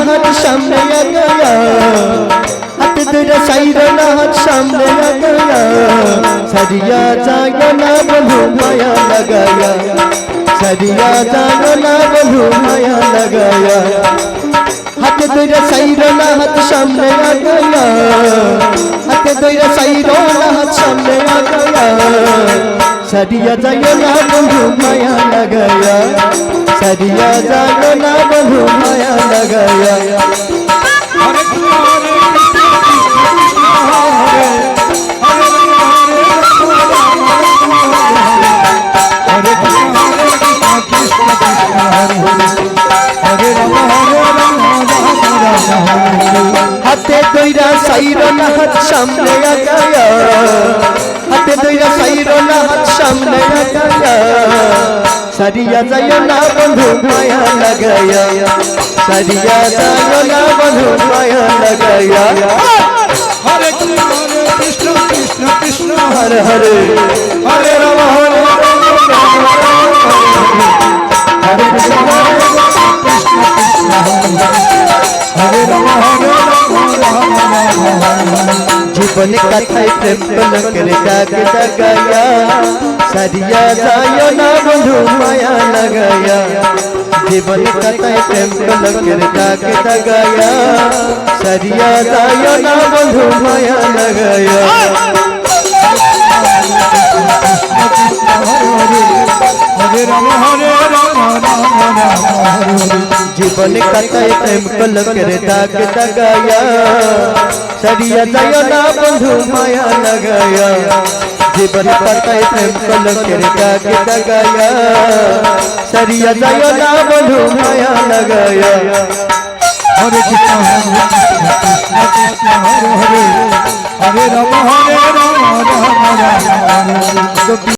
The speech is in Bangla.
সামনে আগায়া হাত ধরে সাইরো না হাত সামনে আগায়া সারিয়া যায় না বন্ধু, মায়া লাগায়া। সারিয়া যায় না বন্ধু, মায়া লাগায়া। হাতে ধরে সাইরো না হাত সামনে আগায়া হাতে ধরে সাইরো না হাত সামনে আগায়া সারিয়া যায় না বন্ধু, মায়া লাগায়া। রাম হরে রাম রাম রাম হরে হাতে দইরা সাইরো না হাত সামনে আগায়া হাতে দইরা সাইরো না হাত সামনে আগায়া সারিয়া যায় না বন্ধু মায়া লাগায়া সারিয়া যায় না বন্ধু মায়া লাগায়া হরে কৃষ্ণ কৃষ্ণ কৃষ্ণ হরে হরে। बन कथा टेंपल करे जाग जगाया। सरिया जायो ना बंधु, माया लगाया। जीवन कथा टेंपल करे जाग जगाया। सरिया जायो ना बंधु, माया लगाया। जीवन कथा टेंपल करे जाग जगाया। সারিয়া যায় না বন্ধু মায়া লাগায়া জীবন কথায় প্রেম কলকের দাগ দাগায়া সারিয়া যায় না বন্ধু মায়া লাগায়া হরে কৃষ্ণ হরে কৃষ্ণ কৃষ্ণ হরে হরে হরে রাম হরে রাম রাম রাম হরে